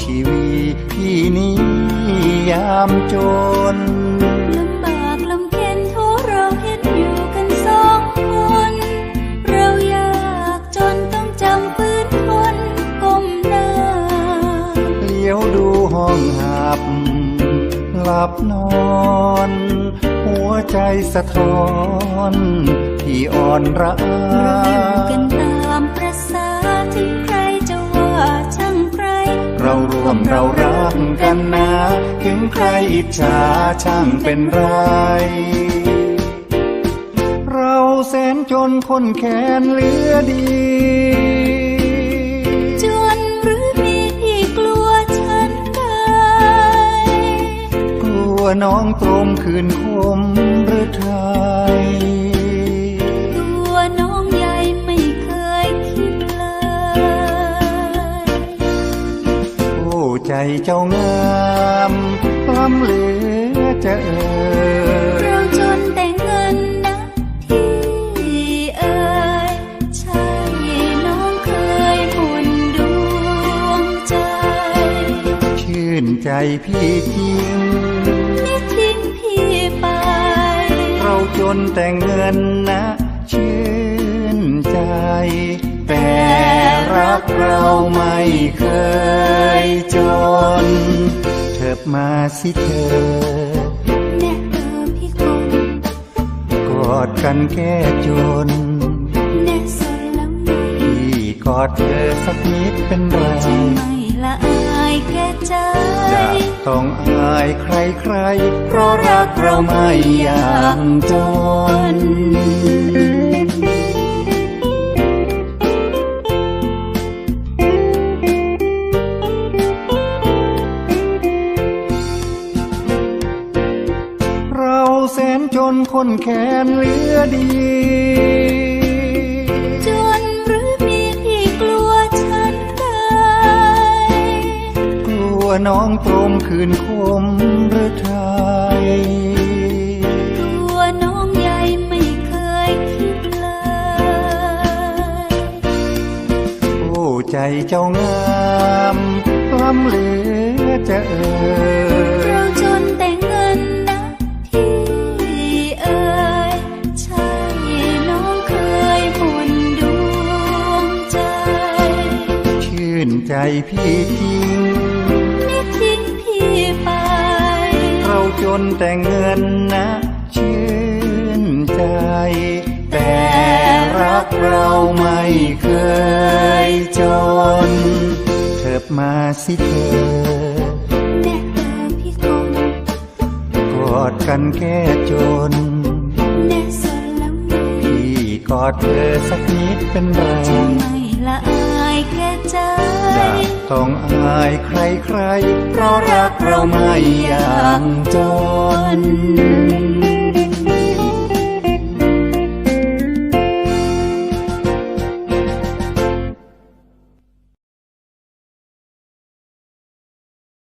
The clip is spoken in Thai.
อนกรอบชีวีพี่นี้ยามจนลำบากลำเค็นทุเราเห็นอยู่กันสองคน เราอยากจนต้องจำฟื้นทนก้มหน้าเลี้ยวดูห้องหับ หลับนอน หัวใจสะท้อน ที่อ่อนระอาเราอยู่กันตา วมเรารักกันนะ ถึงใครอิจฉาช่างเป็นไร เราแสนจนคนแค้นเหลือดีจนหรือมีที่กลัวฉันได้กลัวน้องตรมคืนคม เจ้างามล้ำเหลือจะเอ่ยเราจนแต่เงินนะที่เอ่ยใช่น้องเคยหุนดวงใจ ชื่นใจพี่จริงไม่ทิ้งพี่ไป เราจนแต่เงินนะชื่นใจ แต่รักเราไม่เคย บมาสิเธอแน่เออพี่คนกอดกันแก้จนแน่สนแล้วไหมพี่กอดเธอสักนิดเป็นไรจะไม่ละอายแค่ใจจะต้องอายใครใครๆเพราะรักเราไม่อยากจน จนคนแค้นเหลือดี จนหรือมีที่กลัวฉันได้กลัวน้องตมคืนคมหรือไทยตัวน้องใหญ่ไม่เคยคิดเลย โอ้ใจเจ้างามล้ำเหลือจะเอ่ย ใจพี่จริง ไม่ทิ้งพี่ไป เราจนแต่เงินนะชื่นใจ แต่รักเราไม่เคยจน เถิบมาสิเธอแน่เออพี่คนกอดกันแก้จน กอดเธอสักนิดเป็นไรจะไม่ละอายแค่ใจจะต้องอายใครใครๆเพราะรักเราไม่อยากจน